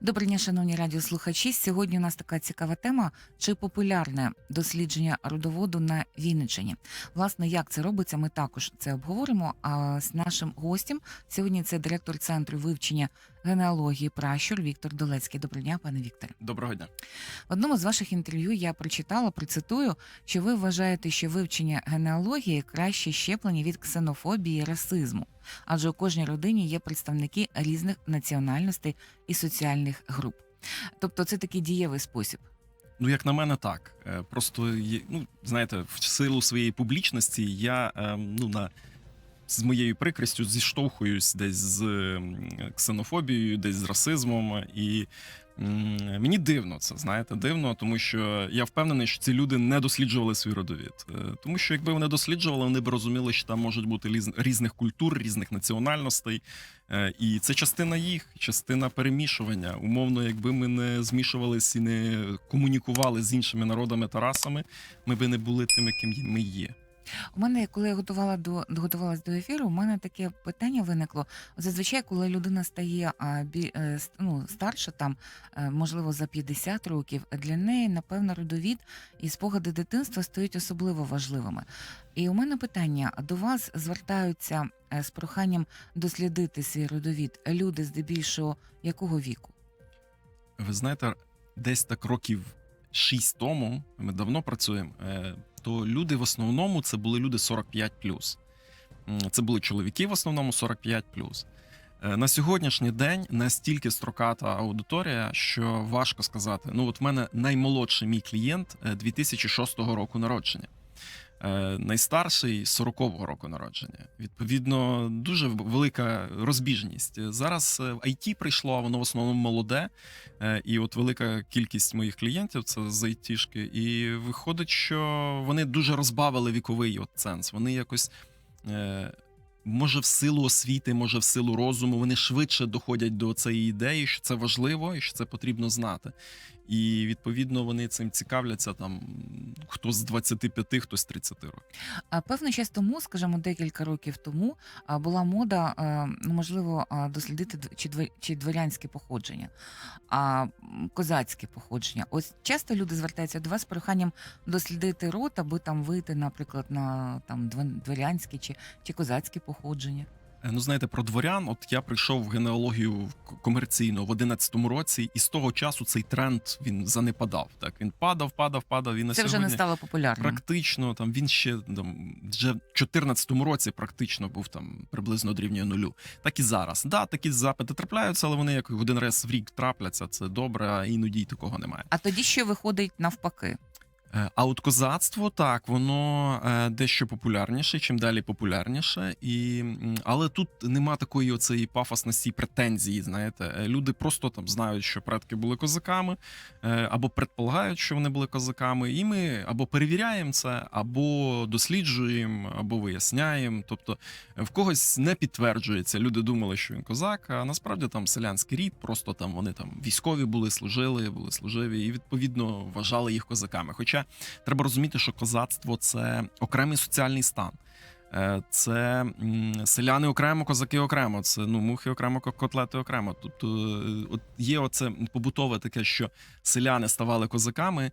Добрий дня, шановні радіослухачі. Сьогодні у нас така цікава тема: чи популярне дослідження родоводу на Вінниччині? Власне, як це робиться, ми також це обговоримо. А з нашим гостем сьогодні це директор центру вивчення генеалогії пращур Віктор Долецький. Доброго дня, пане Вікторе. Доброго дня. В одному з ваших інтерв'ю я прочитала, процитую, що ви вважаєте, що вивчення генеалогії краще щеплення від ксенофобії і расизму, адже у кожній родині є представники різних національностей і соціальних груп. Тобто це такий дієвий спосіб. Ну, як на мене, так. Е, Просто ну, знаєте, в силу своєї публічності я ем, ну, на, з моєю прикрістю зіштовхуюсь десь з ксенофобією, десь з расизмом. І мені дивно це, знаєте, дивно, тому що я впевнений, що ці люди не досліджували свій родовід. Е, Тому що якби вони досліджували, вони б розуміли, що там можуть бути різних культур, різних національностей. Е, І це частина їх, частина перемішування. Умовно, якби ми не змішувалися і не комунікували з іншими народами та расами, ми би не були тими, ким ми є. У мене, коли я готувала до готувалась до ефіру, у мене таке питання виникло. Зазвичай, коли людина стає бі, е, ну, старша, там е, можливо за 50 років, для неї напевно родовід і спогади дитинства стають особливо важливими. І у мене питання: до вас звертаються е, з проханням дослідити свій родовід люди здебільшого якого віку? Ви знаєте, десь так років шість тому, ми давно працюємо, то люди в основному це були люди 45 Це були чоловіки в основному 45 Е, На сьогоднішній день настільки строката аудиторія, що важко сказати. Ну, от в мене наймолодший мій клієнт е, 2006 року народження. Е, Найстарший 40-го року народження. Відповідно, дуже велика розбіжність. Зараз е, в IT прийшло, воно в основному молоде, Е, і от велика кількість моїх клієнтів це з айтішки. І виходить, що вони дуже розбавили віковий от ценз. Вони якось. Може, в силу освіти, може, в силу розуму, вони швидше доходять до цієї ідеї, що це важливо і що це потрібно знати. І відповідно вони цим цікавляться там хто з 25, хто з 30 років. А певний час тому, скажімо, декілька років тому, була мода, е, ну можливо, дослідити чи чи дворянське походження, а козацьке походження. Ось часто люди звертаються до вас з проханням дослідити род, аби там вийти, наприклад, на там дво- дворянське чи, чи козацьке походження. Е, Ну, знаєте, про дворян, от я прийшов в генеалогію в к- комерційну в 11-му році, і з того часу цей тренд він занепадав. Так він падав, падав, падав. На Це вже не стало популярним. практично там він ще там вже в 14-му році практично був там приблизно дорівнює нулю. Так і зараз. Да, такі запити трапляються, але вони як один раз в рік трапляться. Це добре, а іноді й такого немає. А тоді що виходить навпаки? Е, А от козацтво так, воно е, дещо популярніше, чим далі популярніше, і але тут нема такої оцеї пафосності претензії. Знаєте, Е, люди просто там знають, що предки були козаками, або предполагають, що вони були козаками, і ми або перевіряємо це, або досліджуємо, або виясняємо. Тобто в когось не підтверджується. Люди думали, що він козак, а насправді там селянський рід, просто там вони там військові були, служили, були служиві, і відповідно вважали їх козаками. Хоча треба розуміти, що козацтво це окремий соціальний стан. Е, Це селяни окремо, козаки окремо, це ну мухи окремо, котлети окремо. Тобто, е, от є оце побутове таке, що селяни ставали козаками.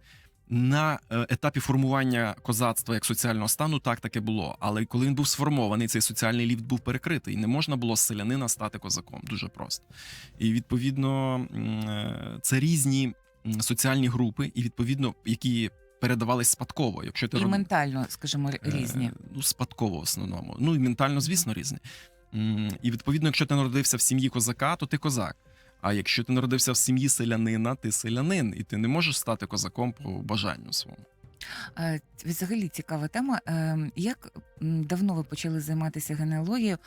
На е, етапі формування козацтва як соціального стану так таке було. Але коли він був сформований, цей соціальний ліфт був перекритий. Не можна було селянина стати козаком. Дуже просто. І відповідно це різні соціальні групи, і відповідно, які передавались спадково. Якщо ти І роб- ментально, скажімо, Е, різні. Ну, спадково в основному. Ну і ментально, звісно, різні. І відповідно, якщо ти народився в сім'ї козака, то ти козак. А якщо ти народився в сім'ї селянина, ти селянин, і ти не можеш стати козаком по бажанню своєму. Е, Взагалі цікава тема. Е, Як давно ви почали займатися генеалогією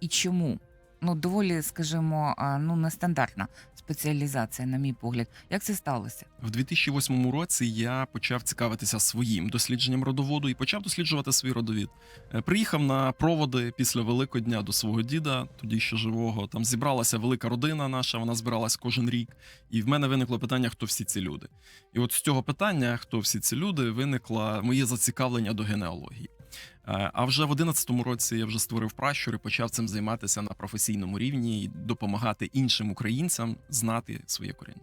і чому? Ну, доволі, скажімо, ну, нестандартна спеціалізація, на мій погляд. Як це сталося? В 2008 році я почав цікавитися своїм дослідженням родоводу і почав досліджувати свій родовід. Е, Приїхав на проводи після Великодня до свого діда, тоді ще живого. Там зібралася велика родина наша, вона збиралась кожен рік. І в мене виникло питання, хто всі ці люди. І от з цього питання, хто всі ці люди, виникло моє зацікавлення до генеалогії. Е, А вже в 11-му році я вже створив пращур і почав цим займатися на професійному рівні і допомагати іншим українцям знати своє коріння.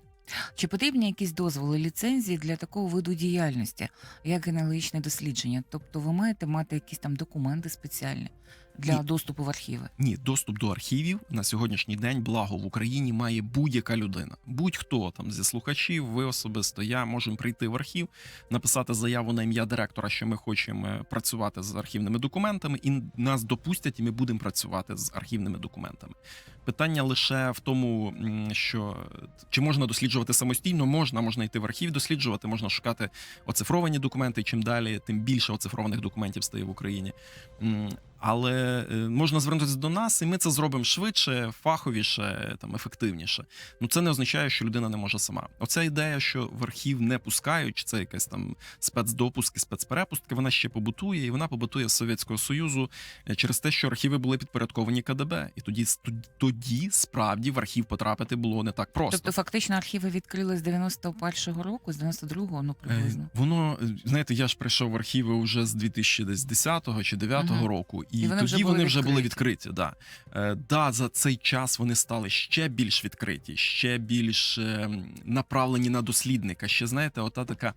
Чи потрібні якісь дозволи, ліцензії для такого виду діяльності, як генеалогічне дослідження? Тобто ви маєте мати якісь там документи спеціальні для Ні. доступу в архіви? Ні, доступ до архівів на сьогоднішній день, благо в Україні має будь-яка людина. Будь-хто там зі слухачів, ви особисто, я можемо прийти в архів, написати заяву на ім'я директора, що ми хочемо працювати з архівними документами, і нас допустять, і ми будемо працювати з архівними документами. Питання лише в тому, що чи можна досліджувати самостійно, можна, можна йти в архів досліджувати, можна шукати оцифровані документи. Чим далі, тим більше оцифрованих документів стає в Україні. Але е, можна звернутися до нас, і ми це зробимо швидше, фаховіше, там ефективніше. Ну це не означає, що людина не може сама. Оця ідея, що в архів не пускають, чи це якась там спецдопуски, спецперепустки, вона ще побутує, і вона побутує з Совєтського Союзу е, через те, що архіви були підпорядковані КДБ, і тоді тоді справді в архів потрапити було не так просто. Тобто, фактично, архіви відкрили з 91-го року, з 92-го, ну Е, приблизно. Воно знаєте, я ж прийшов в архіви вже з 2010 чи 2009 Мгм. року, і, І вони тоді вже вони вже були відкриті. Да. Е, да, за цей час вони стали ще більш відкриті, ще більш е, направлені на дослідника. Ще знаєте, ота така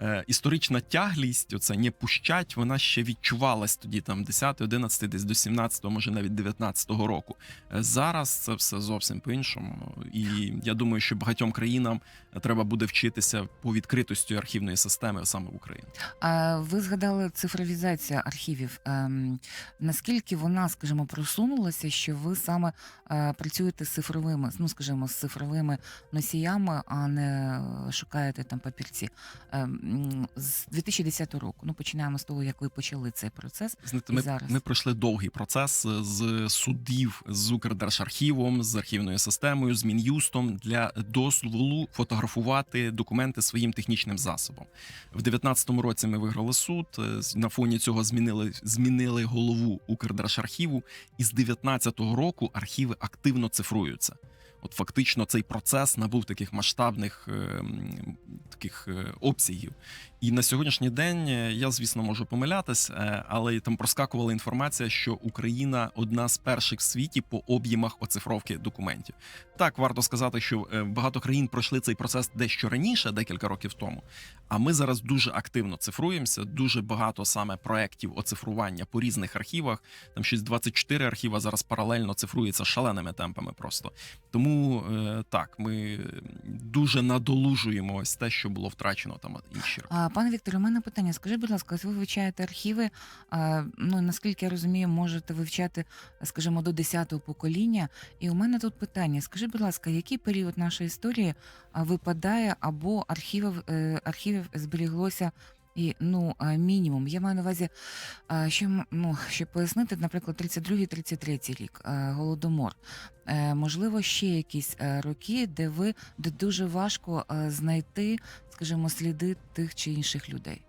е, історична тяглість, оце не пущать, вона ще відчувалась тоді, там 10, 11, десь до 17, може навіть 19 року. Е, Зараз це все зовсім по-іншому. І я думаю, що багатьом країнам треба буде вчитися по відкритості архівної системи саме в Україні. А ви згадали цифровізація архівів. Наскільки вона, скажімо, просунулася, що ви саме е, працюєте з цифровими, ну скажімо, з цифровими носіями, а не е, шукаєте там папірці? Ем, з 2010 року. Ну починаємо з того, як ви почали цей процес. Знаєте, ми, зараз. ми пройшли довгий процес е, з судів з Укрдержархівом, з архівною системою, з Мін'юстом для дозволу фотографувати документи своїм технічним засобом. В 19-му році ми виграли суд. е, На фоні цього змінили змінили голову Укрдержархіву, і з 19-го року архіви активно цифруються. От фактично цей процес набув таких масштабних е, таких е, обсягів. І на сьогоднішній день е, я, звісно, можу помилятись, але там проскакувала інформація, що Україна одна з перших в світі по об'ємах оцифровки документів. Так, варто сказати, що багато країн пройшли цей процес дещо раніше, декілька років тому. А ми зараз дуже активно цифруємося. Дуже багато саме проєктів оцифрування по різних архівах. Там щось 24 архіва зараз паралельно цифрується шаленими темпами. Просто тому е, так, ми дуже надолужуємо ось те, що було втрачено там інші роки. Пане Вікторе, у мене питання. Скажіть, будь ласка, ось ви вивчаєте архіви. Ну наскільки я розумію, можете вивчати, скажімо, до 10-го покоління. І у мене тут питання: скажіть, будь ласка, який період нашої історії випадає або архівів е, архівів зберіглося? І ну мінімум, я маю на увазі, що ну, щоб пояснити, наприклад, 32-33 рік, голодомор. Е, Можливо, ще якісь е, роки, де ви де дуже важко е, знайти, скажімо, сліди тих чи інших людей.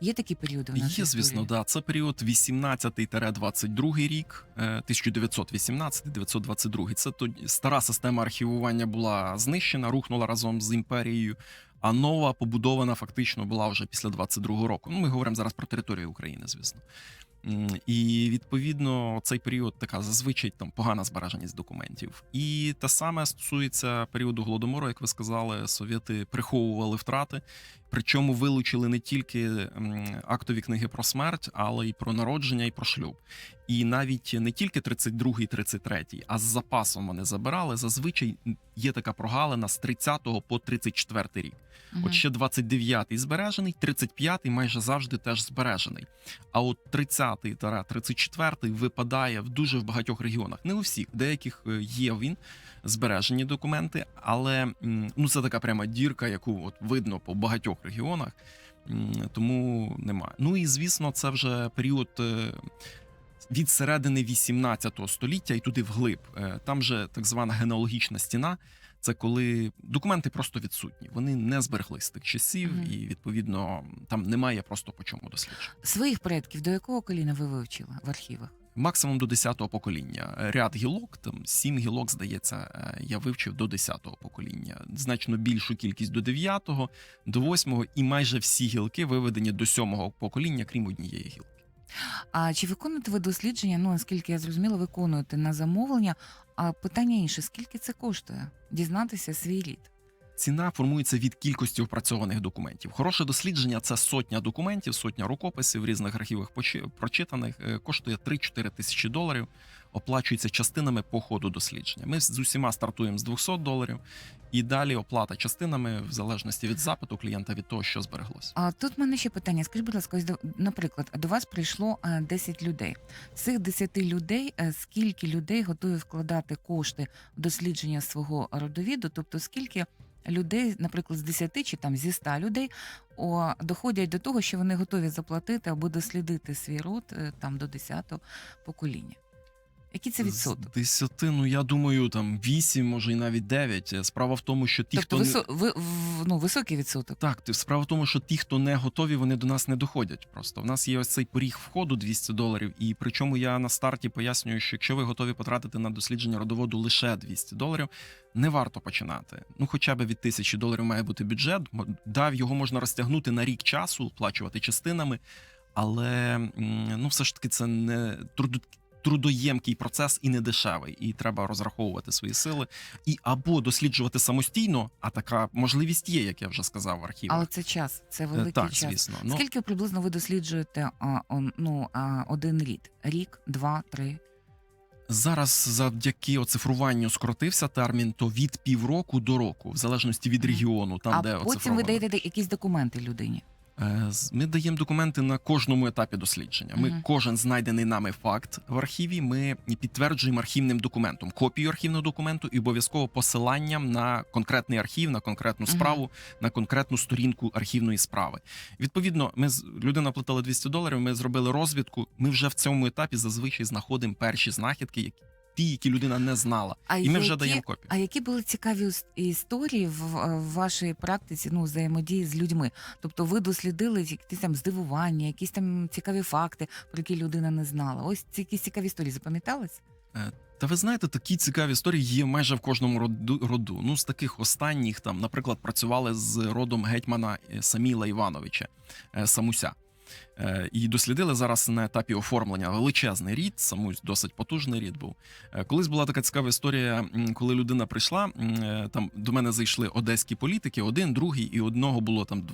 Є такі періоди в нашій Є, звісно, да. Це період 18-22 рік, е, 1918-1922. Це тоді стара система архівування була знищена, рухнула разом з імперією. А нова побудована фактично була вже після 22-го року. Ну, ми говоримо зараз про територію України, звісно. І відповідно цей період така зазвичай там погана збереженість документів. І те саме стосується періоду голодомору, як ви сказали, совєти приховували втрати, причому вилучили не тільки актові книги про смерть, але й про народження і про шлюб. І навіть не тільки 32-й, 33-й, а з запасом вони забирали. Зазвичай є така прогалина з 30-го по 34-й рік. Мгм. От ще 29-й збережений, 35-й майже завжди теж збережений. А от 30-й та 34-й випадає в дуже в багатьох регіонах. Не у всіх, деяких е, є він збережені документи, але ну це така пряма дірка, яку от видно по багатьох регіонах. Тому немає. Ну і звісно, це вже період. е, Від середини 18 століття і туди вглиб. Е, Там же так звана генеалогічна стіна. Це коли документи просто відсутні. Вони не збереглись з тих часів, Мгм. і відповідно там немає просто по чому досліджувати. Своїх предків до якого коліна ви вивчили в архівах? Максимум до 10-го покоління. Ряд гілок, там сім гілок, здається, е, я вивчив до 10-го покоління. Значно більшу кількість до 9-го, до 8-го, і майже всі гілки виведені до 7-го покоління, крім однієї гілки. А чи виконуєте ви дослідження? Ну, наскільки я зрозуміла, виконуєте на замовлення. А питання інше: скільки це коштує? Дізнатися свій рід? Ціна формується від кількості опрацьованих документів. Хороше дослідження це сотня документів, сотня рукописів в різних архівах прочитаних. е, Коштує 3-4 тисячі доларів. Оплачується частинами по ходу дослідження. Ми з усіма стартуємо з 200 доларів, і далі оплата частинами в залежності від запиту клієнта від того, що збереглося. А тут в мене ще питання. Скажіть, будь ласка, ось наприклад, до вас прийшло е, 10 людей. З цих 10 людей, е, скільки людей готові вкладати кошти в дослідження свого родовіду? Тобто, скільки людей, наприклад, з 10 чи там зі 100 людей, о, доходять до того, що вони готові заплатити або дослідити свій род е, там до 10-го покоління? Який це відсоток? З 10, ну я думаю, там 8, може і навіть 9. Справа в тому, що ті, Тобто хто висо... ви... в- ну, високий відсоток. Так, ти- справа в тому, що ті, хто не готові, вони до нас не доходять. Просто в нас є ось цей поріг входу 200 доларів. І причому я на старті пояснюю, що якщо ви готові потратити на дослідження родоводу лише 200 доларів, не варто починати. Ну, хоча б від тисячі доларів має бути бюджет. Дав його можна розтягнути на рік часу, оплачувати частинами, але ну, все ж таки, це не. Трудоємкий процес і не дешевий, і треба розраховувати свої сили і або досліджувати самостійно, а така можливість є, як я вже сказав в архівах. Але це час, це Е, великий Так, час. звісно. Ну, Скільки приблизно ви досліджуєте а, ну, а, один рід? Рік, два, три? зараз завдяки оцифруванню скоротився термін, то від півроку до року, в залежності від регіону, там а де потім ви даєте якісь документи людині. Е, Ми даємо документи на кожному етапі дослідження. Ми Мгм. кожен знайдений нами факт в архіві. Ми підтверджуємо архівним документом, копію архівного документу і обов'язково посиланням на конкретний архів, на конкретну справу, на конкретну сторінку архівної справи. Відповідно, ми з- людина платила 200 доларів. Ми зробили розвідку. Ми вже в цьому етапі зазвичай знаходимо перші знахідки, які ті, які людина не знала, А і ми вже даємо копію. А які були цікаві історії в, в вашій практиці ну, взаємодії з людьми? Тобто ви дослідили якісь там здивування, якісь там цікаві факти, про які людина не знала. Ось ці якісь цікаві історії запам'ятались? Та ви знаєте, такі цікаві історії є майже в кожному роду. роду. Ну, з таких останніх, там, наприклад, працювали з родом гетьмана е, Саміла Івановича е, Самуся. Е, І дослідили зараз на етапі оформлення величезний рід, Самусь досить потужний рід був. Е, Колись була така цікава історія, коли людина прийшла. е, Там до мене зайшли одеські політики, один, другий, і одного було там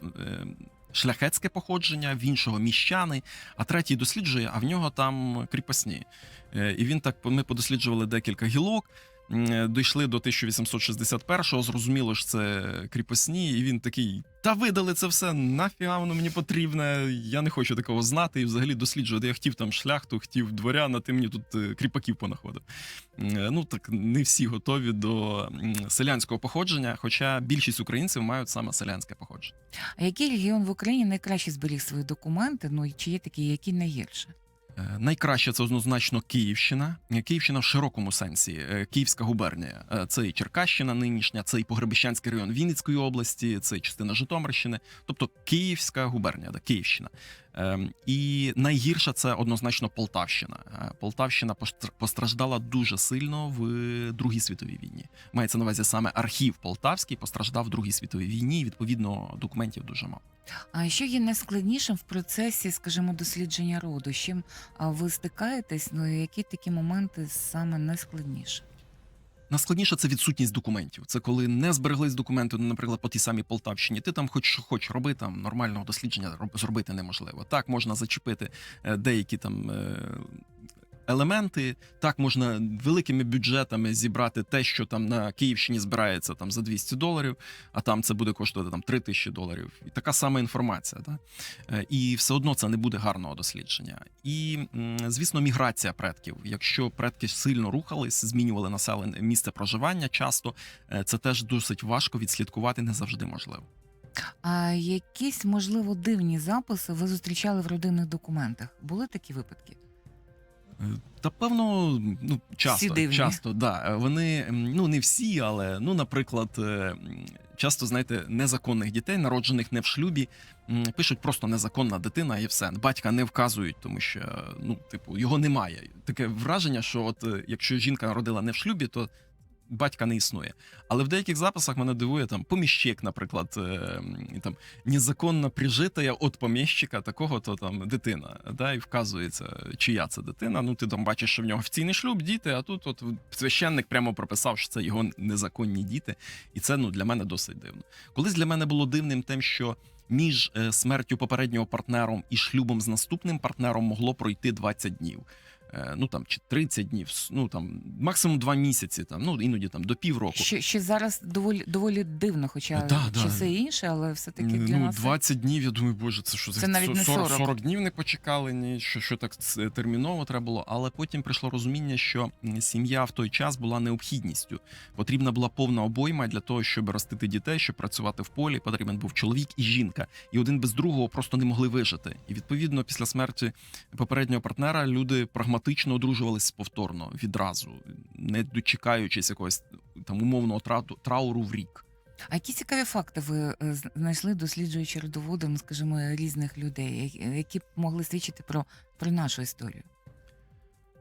шляхетське походження, в іншого міщани, а третій досліджує, а в нього там кріпосні. І він так ми подосліджували декілька гілок. Е, Дійшли до 1861-го, зрозуміло ж це кріпосні, і він такий: та видали це все, нафіга воно мені потрібне. Я не хочу такого знати і взагалі досліджувати. Я хотів там шляхту, хотів дворян, а ти мені тут е, кріпаків понаходив. Е, Ну так не всі готові до селянського походження, хоча більшість українців мають саме селянське походження. А який регіон в Україні найкраще зберіг свої документи? Ну і чи є такі, які найгірше? Е, Найкраще це однозначно Київщина. Е, Київщина в широкому сенсі. Е, Київська губернія. Це і Черкащина нинішня, це і Погребищанський район Вінницької області, це і частина Житомирщини. Тобто Київська губернія, да, Київщина. Ем, І найгірша це однозначно Полтавщина. Е, Полтавщина постр- постраждала дуже сильно в Другій світовій війні. Мається на увазі саме архів Полтавський постраждав в Другій світовій війні. Відповідно, документів дуже мало. А що є найскладнішим в процесі, скажімо, дослідження роду? Чим ви стикаєтесь? Ну які такі моменти саме найскладніше? Найскладніше це відсутність документів. Це коли не збереглись документи, ну, наприклад, по тій самій Полтавщині. Ти там хоч хоч роби, там нормального дослідження роб- зробити неможливо. Так можна зачепити е, деякі там. Елементи так можна великими бюджетами зібрати те, що там на Київщині збирається там за 200 доларів, а там це буде коштувати там 3 тисячі доларів. І така сама інформація. Да? Е, І все одно це не буде гарного дослідження. І звісно, міграція предків. Якщо предки сильно рухались, змінювали населене місце проживання, часто е, це теж досить важко відслідкувати, не завжди можливо. А якісь, можливо, дивні записи ви зустрічали в родинних документах? Були такі випадки? Та певно, ну часто, дивні. часто, да. Вони ну не всі, але ну, наприклад, е, часто знаєте, незаконних дітей, народжених не в шлюбі, пишуть просто незаконна дитина, і все. Батька не вказують, тому що ну, типу, його немає. Таке враження, що от е, якщо жінка народила не в шлюбі, то батька не існує. Але в деяких записах мене дивує там поміщик, наприклад, е, там незаконно прижитая от поміщика такого, то там дитина. Да, і вказується, чия це дитина. Ну ти там бачиш, що в нього офіційний шлюб, діти, а тут от священник прямо прописав, що це його незаконні діти. І це ну для мене досить дивно. Колись для мене було дивним тим, що між е, смертю попереднього партнером і шлюбом з наступним партнером могло пройти 20 днів. Е, Ну там чи 30 днів, ну там максимум 2 місяці, там ну іноді там до півроку. Що, що зараз доволі доволі дивно, хоча Да, да. часи інші, але все-таки для ну, нас 20 днів, я думаю, боже, це що Це навіть не 40, 40. 40 днів не почекали, ні, що, що так терміново треба було. Але потім прийшло розуміння, що сім'я в той час була необхідністю. Потрібна була повна обойма для того, щоб ростити дітей, щоб працювати в полі. Потрібен був чоловік і жінка, і один без другого просто не могли вижити. І відповідно, після смерті попереднього партнера люди прагматично одружувались повторно відразу, не дочекаючись якогось там умовного трату- трауру в рік. А які цікаві факти ви е, знайшли, досліджуючи родоводи, ну, скажімо, різних людей, які могли свідчити про, про нашу історію?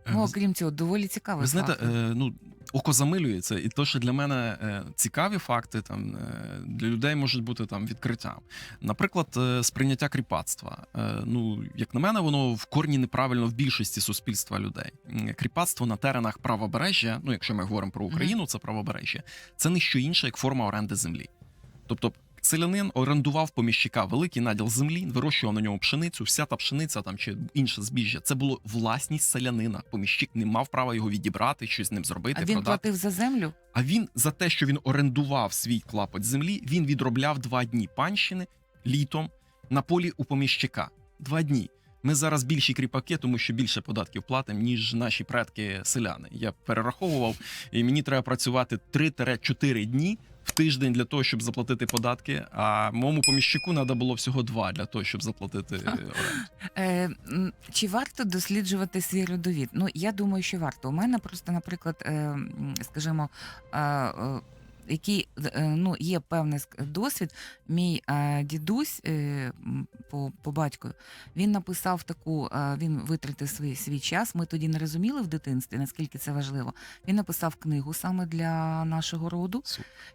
Е, Ну, окрім цього, доволі цікаві Ви знаєте, е, ну око замилюється, і то, що для мене е, цікаві факти, там е, для людей можуть бути там відкриттям. Наприклад, е, сприйняття кріпацтва. Е, ну, як на мене, воно в корні неправильно в більшості суспільства людей. М, Кріпацтво на теренах правобережжя, ну якщо ми говоримо про Україну, це правобережжя, це не що інше, як форма оренди землі. Тобто. Селянин орендував поміщика великий наділ землі, вирощував на ньому пшеницю. Вся та пшениця там чи інше збіжжя. Це було власність селянина. Поміщик не мав права його відібрати, щось з ним зробити, А він продати. платив за землю? А він за те, що він орендував свій клапоть землі, він відробляв два дні панщини літом на полі у поміщика. Два дні. Ми зараз більші кріпаки, тому що більше податків платимо, ніж наші предки селяни. Я перераховував, і мені треба працювати 3-4 дні тиждень для того, щоб заплатити податки. А моєму поміщику треба було всього два для того, щоб заплатити е, оренду. Е, чи варто досліджувати свій родовід? Ну, я думаю, що варто. У мене просто, наприклад, е, скажімо, е, е, який е, ну, є певний досвід. Мій е, дідусь е, по, по батькові, він написав таку, він витратив свій, свій час. Ми тоді не розуміли в дитинстві, наскільки це важливо. Він написав книгу саме для нашого роду.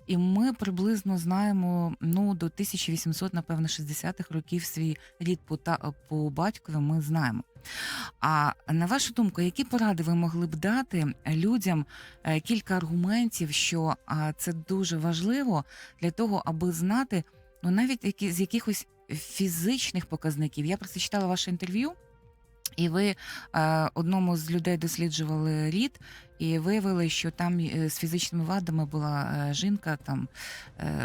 І ми приблизно знаємо ну до 1800, напевно, 60-х років свій рід по, та, по батькові ми знаємо. А на вашу думку, які поради ви могли б дати людям е, кілька аргументів, що це дуже важливо для того, аби знати, ну навіть які, з якихось фізичних показників. Я просто читала ваше інтерв'ю. І ви е, одному з людей досліджували рід, і виявили, що там е, з фізичними вадами була е, жінка. Там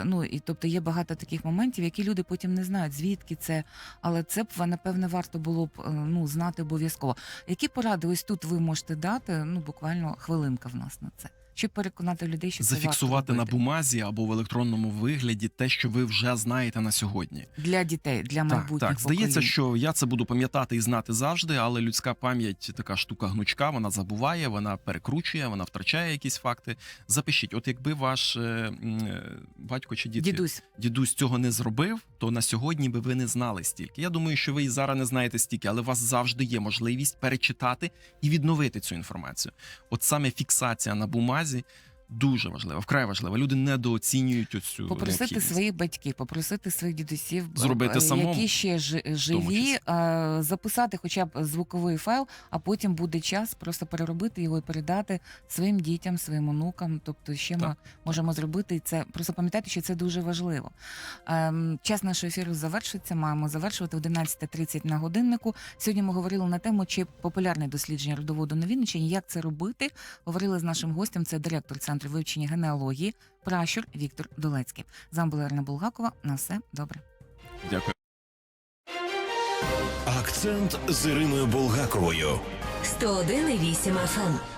ну і тобто є багато таких моментів, які люди потім не знають, звідки це. Але це б напевне варто було б ну знати обов'язково. Які поради ось тут ви можете дати? Ну буквально хвилинка в нас на це, щоб переконати людей, що це Зафіксувати варто на бумазі або в електронному вигляді те, що ви вже знаєте на сьогодні. для дітей, для Так, майбутніх так. Здається, поколінь. що я це буду пам'ятати і знати завжди, але людська пам'ять така штука гнучка, вона забуває, вона перекручує, вона втрачає якісь факти. Запишіть, от якби ваш е, е, батько чи дід, дідусь. дідусь цього не зробив, то на сьогодні би ви не знали стільки. Я думаю, що ви і зараз не знаєте стільки, але у вас завжди є можливість перечитати і відновити цю інформацію. От саме фіксація на бумазі. fase Дуже важлива, вкрай важлива. Люди недооцінюють оцю Попросити необхідність. своїх батьків, попросити своїх дідусів, Зробити е, самому, які ще жи- живі, е, записати хоча б звуковий файл, а потім буде час просто переробити його і передати своїм дітям, своїм онукам. Тобто, ще ми можемо зробити і це. Просто пам'ятайте, що це дуже важливо. Ем, час нашого ефіру завершується. Маємо завершувати 11.30 на годиннику. Сьогодні ми говорили на тему, чи популярне дослідження родоводу на Вінниччині, як це робити. Говорили з нашим гостем. Це директор центру вивчення генеалогії, пращур Віктор Долецький. З вами була Ірина Булгакова. На все добре. Дякую. Акцент з Іриною Булгаковою. 101,8 FM.